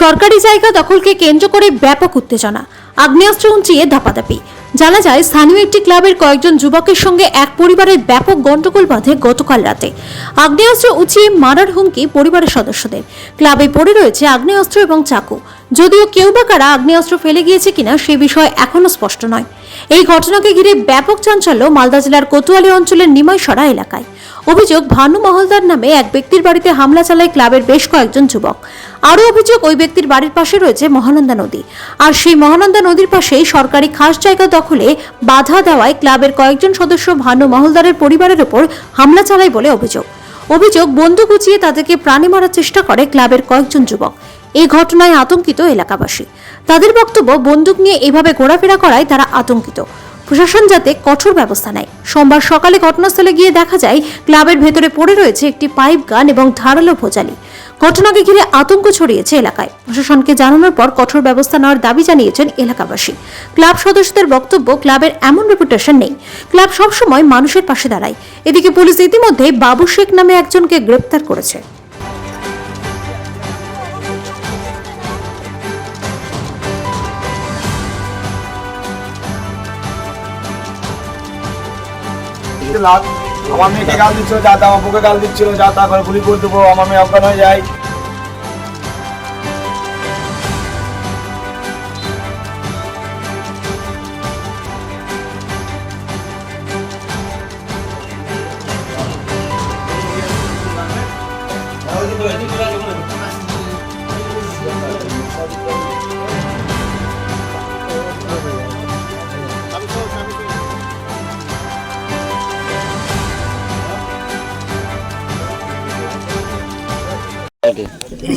সরকারি জায়গা দখলকে কেন্দ্র করে ব্যাপক উত্তেজনা। আগ্নেয়াস্ত্র উঁচিয়ে ধাপাধাপি। জানা যায়, স্থানীয় একটি ক্লাবের কয়েকজন যুবকের সঙ্গে এক পরিবারের ব্যাপক গণ্ডগোল বাঁধে গতকাল রাতে। আগ্নেয়াস্ত্র উঁচিয়ে মারার হুমকি পরিবারের সদস্যদের। ক্লাবে পড়ে রয়েছে আগ্নেয়াস্ত্র এবং চাকু। যদিও কেউ বা কারা আগ্নেয়াস্ত্র ফেলে গিয়েছে কিনা সে বিষয় এখনও স্পষ্ট নয়। এই ঘটনাকে ঘিরে ব্যাপক চাঞ্চল্য মালদা জেলার কোতোয়ালি অঞ্চলের নিমাইসরা এলাকায়। অভিযোগ, ভানু মহলদার নামে এক ব্যক্তির বাড়িতে হামলা চালায় ক্লাবের বেশ কয়েকজন যুবক। আরও অভিযোগ, ওই ব্যক্তির বাড়ির পাশে রয়েছে মহানন্দা নদী। আর সেই মহানন্দা নদীর পাশেই সরকারি খাস জায়গা দখলে বাধা দেওয়ায় ক্লাবের কয়েকজন সদস্য ভানু মহলদারের পরিবারের ওপর হামলা চালায় বলে অভিযোগ। অভিযোগ, বন্দুক উঁচিয়ে তাদেরকে প্রাণে মারার চেষ্টা করে ক্লাবের কয়েকজন যুবক। এই ঘটনায় আতঙ্কিত এলাকাবাসী। তাদের বক্তব্য, বন্দুক নিয়ে এভাবে ঘোরাফেরা করায় তারা আতঙ্কিত। প্রশাসন যাতে কঠোর ব্যবস্থা নেয়। সোমবার সকালে ঘটনাস্থলে গিয়ে দেখা যায়, ক্লাবের ভেতরে পড়ে রয়েছে একটি পাইপ গান এবং ধারালো ভোজালি। ঘটনাকে ঘিরে আতঙ্ক ছড়িয়েছে এলাকায়। প্রশাসনকে জানানোর পর কঠোর ব্যবস্থা নেওয়ার দাবি জানিয়েছেন এলাকাবাসী। ক্লাব সদস্যদের বক্তব্য, ক্লাবের এমন রেপুটেশন নেই। ক্লাব সবসময় মানুষের পাশে দাঁড়ায়। এদিকে পুলিশ ইতিমধ্যে বাবু শেখ নামে একজনকে গ্রেপ্তার করেছে। লাখ আমার মেয়েকে গাল দিচ্ছিল, যা তা আমার বুকে গাল দিচ্ছিল, যা, তা করে গুলি করে দেবো আমার মেয়ে অজ্ঞান হয়ে যায়।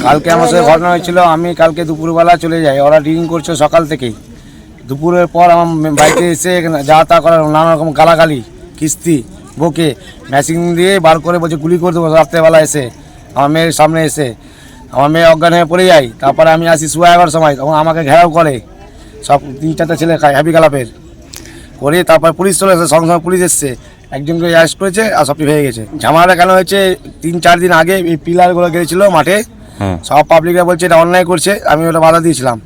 কালকে আমার সাথে ঘটনা হয়েছিল, আমি কালকে দুপুরবেলা চলে যাই, ওরা ড্রিঙ্ক করছে সকাল থেকেই। দুপুরের পর আমার বাড়িতে এসে যা তা করার, নানা রকম গালাগালি, কিস্তি, বকে ম্যাচিং দিয়ে বার করে বলছে, গুলি করে দেবো। রাত্রেবেলা এসে, আমার মেয়ের সামনে এসে, আমার মেয়ে অজ্ঞান হয়ে পড়ে যাই তারপরে আমি আসি শুয়ে এগারোর সময়, তখন আমাকে ঘেরাও করে। সব তিন চারটা ছেলে খায় হ্যাপি কালাপের করে তারপর পুলিশ চলে এসেছে সঙ্গে সঙ্গে পুলিশ এসছে। একজনকে অ্যারেস্ট করেছে আর সবটি হয়ে গেছে। ঝামেলাটা কেন হয়েছে? তিন, চার দিন আগে এই পিলারগুলো গেছিল মাঠে। সব পাবলিকরা বলছে এটা অন্যায় করছে আমি ওটা বাধা দিয়েছিলাম।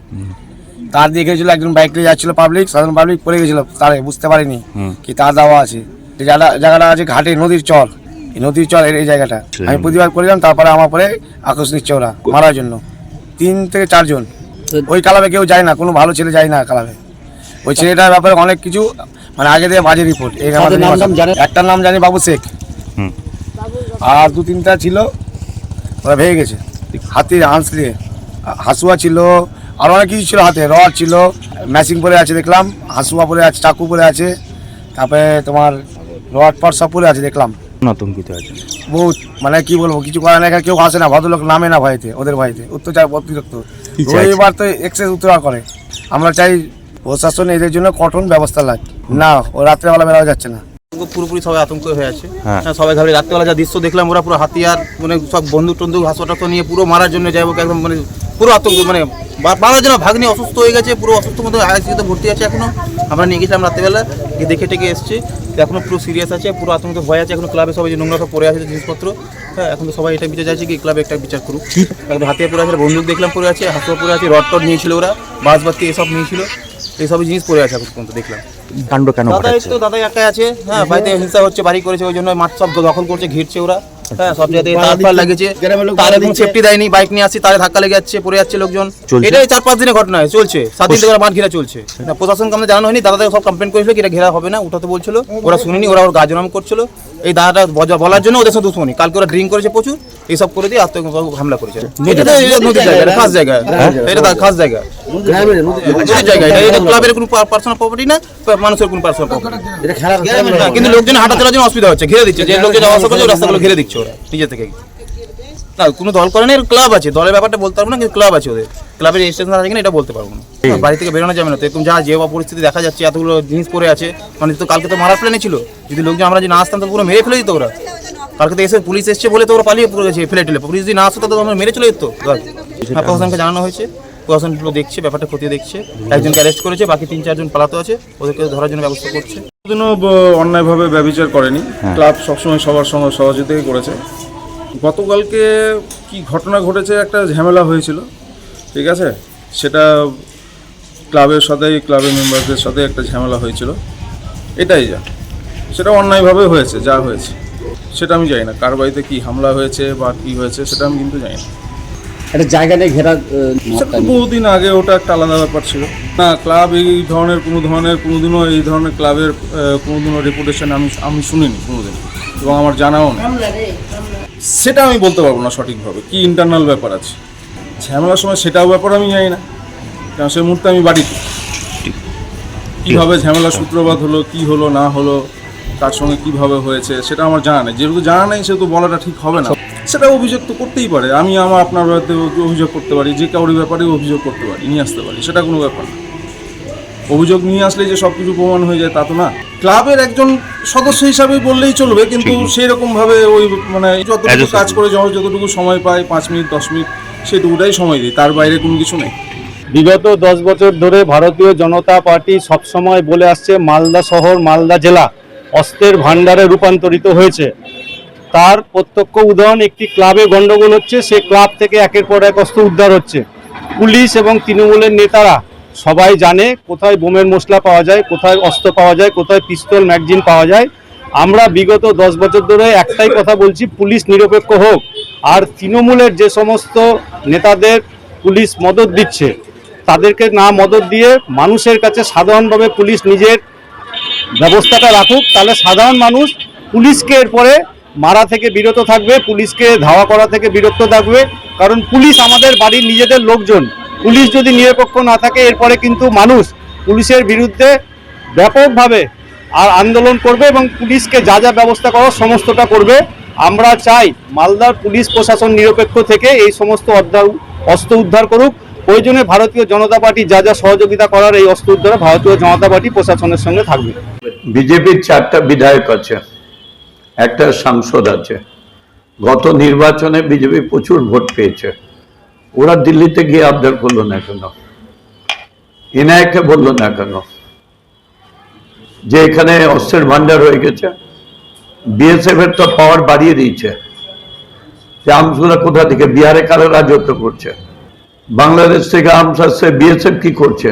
তার দিয়ে গেছিল একজন বাইক নিয়ে যাচ্ছিল পাবলিক সাধারণ পাবলিক পড়ে গেছিল তারে বুঝতে পারিনি কি তার দেওয়া আছে। এই জায়গাটা আছে ঘাটে নদীর চর। এই নদীর চর এই- এই জায়গাটা আমি প্রতিবাদ করলাম তারপরে আমার পরে আকর্ষ নিচ্ছে ওরা মারার জন্য। তিন থেকে চারজন ওই কালাবে কেউ যায় না কোনো ভালো ছেলে যায় না কালাবে। ওই ছেলেটার ব্যাপারে অনেক কিছু মানে আগে দিয়ে বাজে রিপোর্ট এই একটার নাম জানি বাবু শেখ। আর দু তিনটা ছিল ওরা ভেঙে গেছে। হাতির হাঁসলে হাসুয়া ছিল আর অনেক কিছু ছিল হাতে রড ছিল ম্যাচিং পরে আছে দেখলাম হাসুয়া পরে আছে চাকু পরে আছে তারপরে তোমার রড ফট সব পরে আছে দেখলাম। আতঙ্কিত আছে বহুত মানে কি বলব কিছু করে না কেউ আসে না ভদ্রলোক নামে না ভাইতে ওদের ভাইতে অত্যাচার অতিরিক্ত? রবিবার তো এক্সেস উত্তরা করে। আমরা চাই প্রশাসন এদের জন্য কঠোর ব্যবস্থা লাগে না ও রাত্রেবেলা বেরোয়া যাচ্ছে না। পুরোপুরি সবাই আতঙ্ক হয়ে আছে। হ্যাঁ। হ্যাঁ, সবাই ঘাবড়ে রাত্রেবেলা যা দৃশ্য দেখলাম ওরা পুরো হাতিয়ার মানে সব বন্দুক টন্দুক হাসপাতাল নিয়ে পুরো মারার জন্য যাই একদম মানে পুরো আতঙ্ক মানে বা- বাবার জন্য ভাগ্নি অসুস্থ হয়ে গেছে পুরো অসুস্থ মতো আইসিতে ভর্তি আছে এখনও। আমরা নিয়ে গেছিলাম রাত্রেবেলা দেখে টেকে এসেছি। এখনও পুরো সিরিয়াস আছে পুরো আতঙ্ক ভয় আছে এখন ক্লাবে সবাই যে নোংরা সব পড়ে আছে জিনিসপত্র হ্যাঁ এখন তো সবাই এটা বিচার চাইছে কি ক্লাবে একটা বিচার করুক। এখন হাতে পড়ে আছে বন্দুক দেখলাম পড়ে আছে হাতে পড়ে আছে রড টড নিয়েছিল ওরা বাস বাতি এসব নিয়েছিল এইসব জিনিস পরে আছে এখন পর্যন্ত দেখলাম। কাণ্ড কেন দাদা তো দাদা একাই আছে হ্যাঁ। বাড়িতে হিংসা হচ্ছে বাড়ি করেছে ওই জন্য মাঠ সব দখল করছে ঘিরছে ওরা। হ্যাঁ সব জায়গায় তার ফার লাগেছে। তার এখন সেফটি দেয়নি বাইক নিয়ে আসছি তারে ধাক্কা লেগে যাচ্ছে পড়ে যাচ্ছে লোকজন। এটাই চার পাঁচ দিনের ঘটনা চলছে। সাত দিন থেকে মাঠ ঘেরা চলছে। না, প্রশাসনকে আমাদের জানানো হয়নি দাদা সব কমপ্লেন করেছিল কি এটা ঘেরা হবে না উঠাতে বলছিল। ওরা শুনিনি ওরা ওর গাজনাম করছিল। এই দাদাটা বলার জন্য ওদের সাথে দুশ্মনী কালকে ওরা ড্রিঙ্ক করেছে প্রচুর এইসব করে দিয়ে আত্ম হামলা করেছে। এটা এটা খাস জায়গা এটা খাস জায়গা। নদীর জায়গা এটা এটা ক্লাবের কোনো পার্সোনাল প্রপার্টি না? মানুষের কোনো পার্সোনাল প্রপার্টি কিন্তু লোকজন হাঁটা চলার জন্য অসুবিধা হচ্ছে ঘিরে দিচ্ছে। যে লোকজন যাওয়া আসা করছে রাস্তাগুলো ঘিরে দিচ্ছে ওরা নিজে থেকে। না কোনো দল করে না ক্লাব আছে। দলের ব্যাপারটা বলতে পারব না কিন্তু ক্লাব আছে ওদের। ক্লাবের রেজিস্ট্রেশন আছে কিনা এটা বলতে পারব না। বাড়ি থেকে বেরোনো যাবে না তো এরকম যা যে পরিস্থিতি দেখা যাচ্ছে এতগুলো জিনিস পড়ে আছে মানে তো কালকে তো মারার প্ল্যানে ছিল। যদি লোকজন আমরা যদি না আসতাম তো পুরো মেরে ফেলে দিত ওরা। কালকে তো এসে পুলিশ এসছে বলে তো ওরা পালিয়ে পড়ে গেছে ফেলে টেলে। পুলিশ যদি না আসতো তো আমরা মেরে চলে যেত। প্রশাসনকে জানানো হয়েছে। প্রশাসন পুরো দেখছে ব্যাপারটা খতিয়ে দেখছে। একজনকে অ্যারেস্ট করেছে বাকি তিন চারজন পালাতে আছে ওদেরকে ধরার জন্য ব্যবস্থা করছে। ব- অন্যায়ভাবে ব্যবচার করেনি। ক্লাব সবসময় সবার সঙ্গে সহযোগিতাই করেছে। গতকালকে কি ঘটনা ঘটেছে একটা ঝামেলা হয়েছিল ঠিক আছে? সেটা ক্লাবের সাথে ক্লাবের মেম্বারদের সাথে একটা ঝামেলা হয়েছিল। এটাই যা। সেটা অন্যায়ভাবে হয়েছে যা হয়েছে। সেটা আমি জানি না কার বাড়িতে কী হামলা হয়েছে বা কী হয়েছে সেটা আমি কিন্তু জানি না। একটা জায়গা নিয়ে ঘেরা বহুদিন আগে ওটা একটা আলাদা ব্যাপার ছিল। না ক্লাব এই ধরনের কোনো ধরনের কোনোদিনও এই ধরনের ক্লাবের কোনোদিনও রেপুটেশন আমি আমি শুনিনি কোনোদিন এবং আমার জানাও নেই। সেটা আমি বলতে পারব না সঠিকভাবে কি ইন্টারনাল ব্যাপার আছে। ঝামেলার সময় সেটাও ব্যাপার আমি জানি না কারণ সেই মুহূর্তে আমি বাড়িতে। কীভাবে ঝামেলা সূত্রপাত হলো কি হলো না হলো তার সঙ্গে কীভাবে হয়েছে সেটা আমার জানা নেই। যেহেতু জানা নেই সেহেতু বলাটা ঠিক হবে না। সেটা অভিযোগ তো করতেই পারে। আমি আমার আপনার ব্যাপারে অভিযোগ করতে পারি যে কাউরি ব্যাপারে অভিযোগ করতে পারি নিয়ে আসতে পারি সেটা কোনো ব্যাপার না। অভিযোগ নিয়ে আসলে যে সব কিছু প্রমাণ হয়ে যায় তা তো না। ক্লাবের একজন সদস্য হিসাবে বললেই চলবে কিন্তু সেই রকম ভাবে ওই মানে যতটুকু কাজ করে যখন যতটুকু সময় পাই পাঁচ মিনিট দশ মিনিট সেটুকুটাই সময় দিই। তার বাইরে কোনো কিছু নেই। বিগত দশ বছর ধরে ভারতীয় জনতা পার্টি সবসময় বলে আসছে মালদা শহর মালদা জেলা। অস্ত্রের ভাণ্ডারে রূপান্তরিত হয়েছে। তার প্রত্যক্ষ উদাহরণ একটি ক্লাবে গন্ডগোল হচ্ছে, সে ক্লাব থেকে একের পর এক অস্ত্র উদ্ধার হচ্ছে। পুলিশ এবং তৃণমূলের নেতারা সবাই জানে কোথায় বোমের মশলা পাওয়া যায়, কোথায় অস্ত্র পাওয়া যায়, কোথায় পিস্তল, ম্যাগজিন পাওয়া যায়। আমরা বিগত দশ বছর ধরে একটাই কথা বলছি, পুলিশ নিরপেক্ষ হোক। আর তৃণমূলের যে সমস্ত নেতাদের পুলিশ মদত দিচ্ছে, তাদেরকে না মদত দিয়ে মানুষের কাছে সাধারণভাবে পুলিশ নিজের ব্যবস্থাটা রাখুক, তাহলে সাধারণ মানুষ পুলিশকে এরপরে মারা থেকে বিরত থাকবে, পুলিশকে ধাওয়া করা থেকে বিরত থাকবে। কারণ পুলিশ আমাদের বাড়ির নিজেদের লোকজন। পুলিশ যদি নিরপেক্ষ না থাকে, এরপরে কিন্তু মানুষ পুলিশের বিরুদ্ধে ব্যাপকভাবে আর আন্দোলন করবে এবং পুলিশকে যা যা ব্যবস্থা করার সমস্তটা করবে। আমরা চাই মালদার পুলিশ প্রশাসন নিরপেক্ষ থেকে এই সমস্ত অস্ত্র উদ্ধার করুক। প্রয়োজনে ভারতীয় জনতা পার্টি যা যা সহযোগিতা করার এই অস্ত্র উদ্ধারে ভারতীয় জনতা পার্টি প্রশাসনের সঙ্গে থাকবে। বিজেপির চারটা বিধায়ক আছে, একটা সাংসদ আছে। গত নির্বাচনে বিজেপি প্রচুর ভোট পেয়েছে। ওরা দিল্লিতে গিয়ে আবদার করল না কেন? এনআইকে বলল না কেন? যে এখানে অস্ত্রের ভান্ডার হয়ে গেছে, বিএসএফ এর তো পাওয়ার বাড়িয়ে দিয়েছে। যে আর্মসগুলো কোথা থেকে, বিহারে কারা রাজত্ব করছে? বাংলাদেশ থেকে আর্মস আসছে বিএসএফ কি করছে?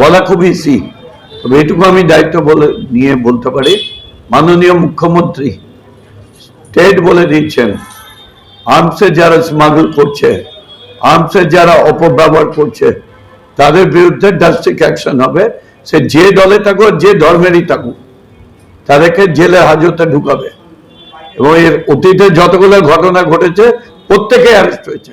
বলা খুব ইসি তবে এটুকু আমি দায়িত্ব বলে নিয়ে বলতে পারি। মাননীয় মুখ্যমন্ত্রী স্টেট বলে দিচ্ছেন আর্মসে যারা স্মাগল করছে আর্মসে যারা অপব্যবহার করছে, তাদের বিরুদ্ধে ড্রাস্টিক অ্যাকশন হবে। সে যে দলে থাকুক, যে ধর্মেরই থাকুক, তাদেরকে জেলে হাজতে ঢুকাবে। এবং এর অতীতে যতগুলো ঘটনা ঘটেছে, প্রত্যেকে অ্যারেস্ট হয়েছে।